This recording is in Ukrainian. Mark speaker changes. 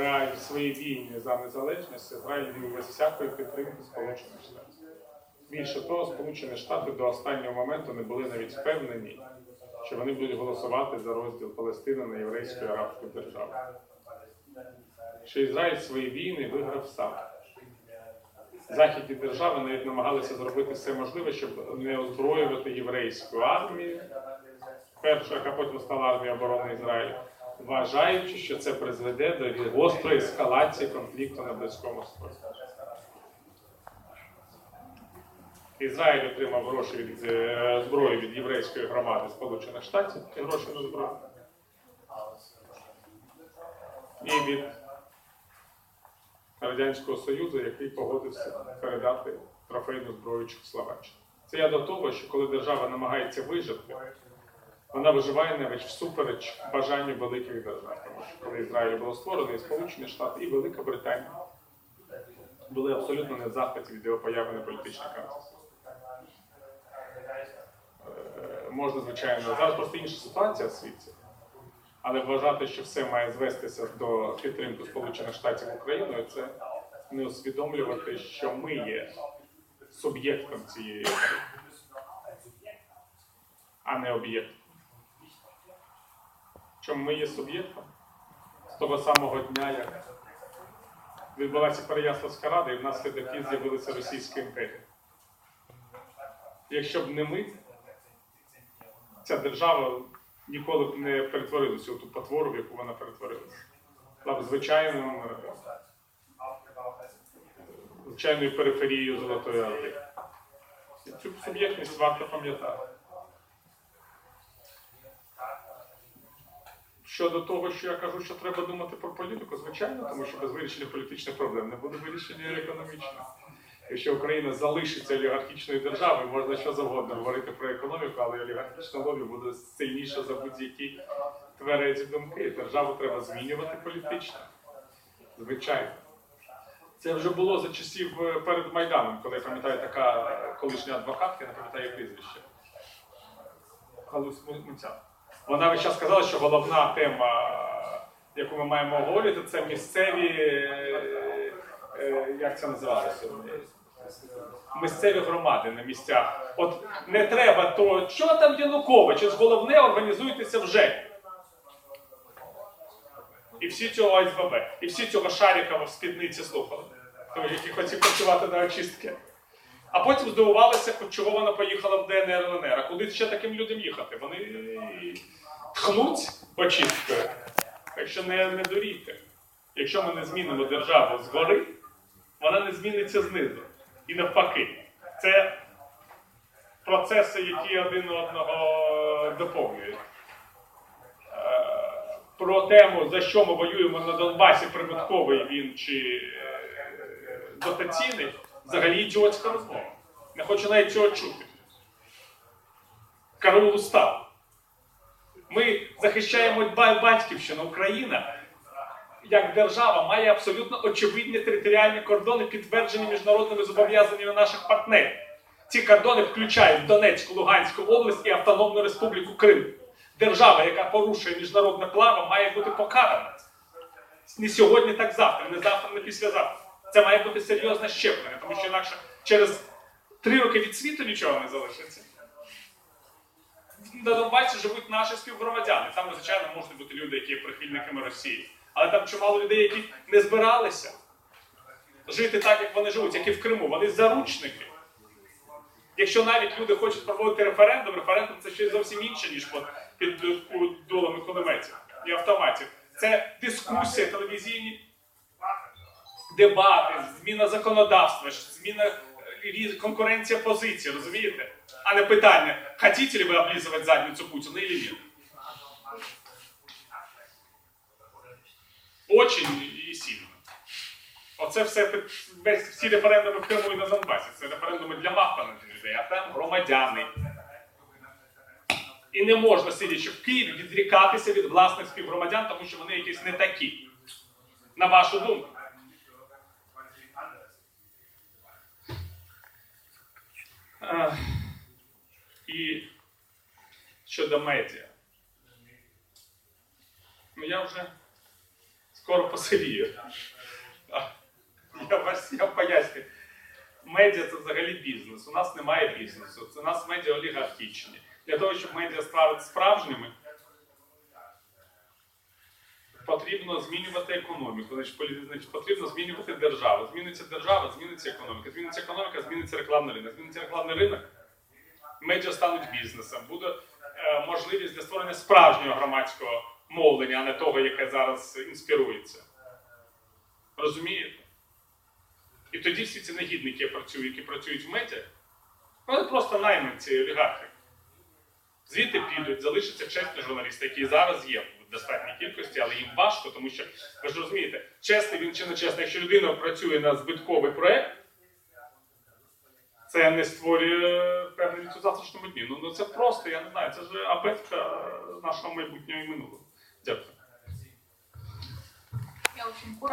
Speaker 1: реаль в своїй за незалежність Ізраїль без всякої підтримки Сполучених Штатів. Більше того, Сполучені Штати до останнього моменту не були навіть впевнені, що вони будуть голосувати за розділ Палестини на єврейську і арабську державу. Що Ізраїль свої війни виграв сам. Західні держави навіть намагалися зробити все можливе, щоб не озброювати єврейську армію, перша, яка потім стала армією оборони Ізраїлю, вважаючи, що це призведе до гострої ескалації конфлікту на Близькому Сході. Ізраїль отримав гроші від е, зброї від єврейської громади Сполучених Штатів, ці гроші на зброю. І від Радянського Союзу, який погодився передати трофейну зброю Чехословаччині. Це я до того, що коли держава намагається вижити, вона виживає навіть всупереч бажанню великих держав. Тому що коли Ізраїль було створено, і Сполучені Штати, і Велика Британія були абсолютно не в захваті від його появи на політичній карті. Е, Можна, звичайно, зараз просто інша ситуація в світі. Але вважати, що все має звестися до підтримки Сполучених Штатів Україною, це не усвідомлювати, що ми є суб'єктом цієї а не об'єктом. Чому ми є суб'єктом? З того самого дня, як відбулася Переяславська рада, і внаслідок її з'явилася Російська імперія. Якщо б не ми, ця держава ніколи б не перетворилася у ту потвору, в яку вона перетворилася. Була б звичайним, е, звичайною периферією Золотої. І Цю суб'єктність варто пам'ятати. Щодо того, що я кажу, що треба думати про політику, звичайно, тому що без вирішення політичних проблем не буде вирішення економічних. Якщо Україна залишиться олігархічною державою, можна що завгодно говорити про економіку, але олігархічна лобі буде сильніша за будь-які тверезі думки. Державу треба змінювати політично. Звичайно. Це вже було за часів е, перед Майданом, коли я пам'ятаю така колишня адвокатка, я не пам'ятаю прізвище. Галус Муця. Вона весь час сказала, що головна тема, яку ми маємо обговорювати, це місцеві. е, е, Як це називалося? Місцеві громади на місцях. От не треба то, що там Янукович, ось головне організуйтеся вже. І всі цього ОСББ, і всі цього Шарікова в спідниці слухали, той, який хотів працювати на очистки. А потім здивувалися, чого вона поїхала в ДНР ЛНР. А куди ще таким людям їхати? Вони тхнуть очисткою. Так що не, не дурійте. Якщо ми не змінимо державу згори, вона не зміниться знизу. І навпаки. Це процеси, які один одного доповнюють. Е, Про тему, за що ми воюємо на Донбасі, прибутковий він чи е, дотаційний, взагалі ідіотська розмова. Не хочу навіть цього чути. Караул устав. Ми захищаємо батьківщину. Україна як держава має абсолютно очевидні територіальні кордони, підтверджені міжнародними зобов'язаннями наших партнерів. Ці кордони включають Донецьку, Луганську область і Автономну Республіку Крим. Держава, яка порушує міжнародне право, має бути покарана. Не сьогодні, так завтра, не завтра, не післязавтра. Це має бути серйозне щеплення, тому що інакше через три роки від світу нічого не залишиться. На Донбасі живуть наші співгромадяни. Там, звичайно, можуть бути люди, які є прихильниками Росії. Але там чимало людей, які не збиралися жити так, як вони живуть, як і в Криму. Вони заручники. Якщо навіть люди хочуть проводити референдум, референдум це щось зовсім інше, ніж під, дулами кулеметів і автоматів. Це дискусія, телевізійні дебати, зміна законодавства, зміна конкуренція позицій, розумієте? А не питання, хотите ли ви облизувати задницю Путіна или ні? Очень і сильно. Оце все всі референдуми в Криму і на Донбасі. Це референдуми для маханих людей, а там громадяни. І не можна, сидячи в Києві, відрікатися від власних співгромадян, тому що вони якісь не такі. На вашу думку. І щодо медіа. Ну я вже скоро посивію. Я, вас- я поясню. Медіа це взагалі бізнес. У нас немає бізнесу. Це у нас медіа олігархічні. Для того, щоб медіа стати справжніми, потрібно змінювати економіку. Значить, потрібно змінювати державу. Зміниться держава, зміниться економіка. Зміниться економіка, зміниться рекламний ринок. Зміниться рекламний ринок. Медіа стануть бізнесом. Буде е, можливість для створення справжнього громадського мовлення, а не того, яке зараз інспірується. Розумієте? І тоді всі ці негідники працюють, які працюють в медіа, вони просто найманці олігархи. Звідти підуть, залишаться чесні журналісти, які зараз є достатній кількості, але їм важко, тому що ви ж розумієте, чесний він чи не чесний, якщо людина працює на збитковий проект, це не створює певний у завтрашньому дні. Ну, ну це просто, я не знаю, це ж абетка нашого майбутнього і минулого. Дякую.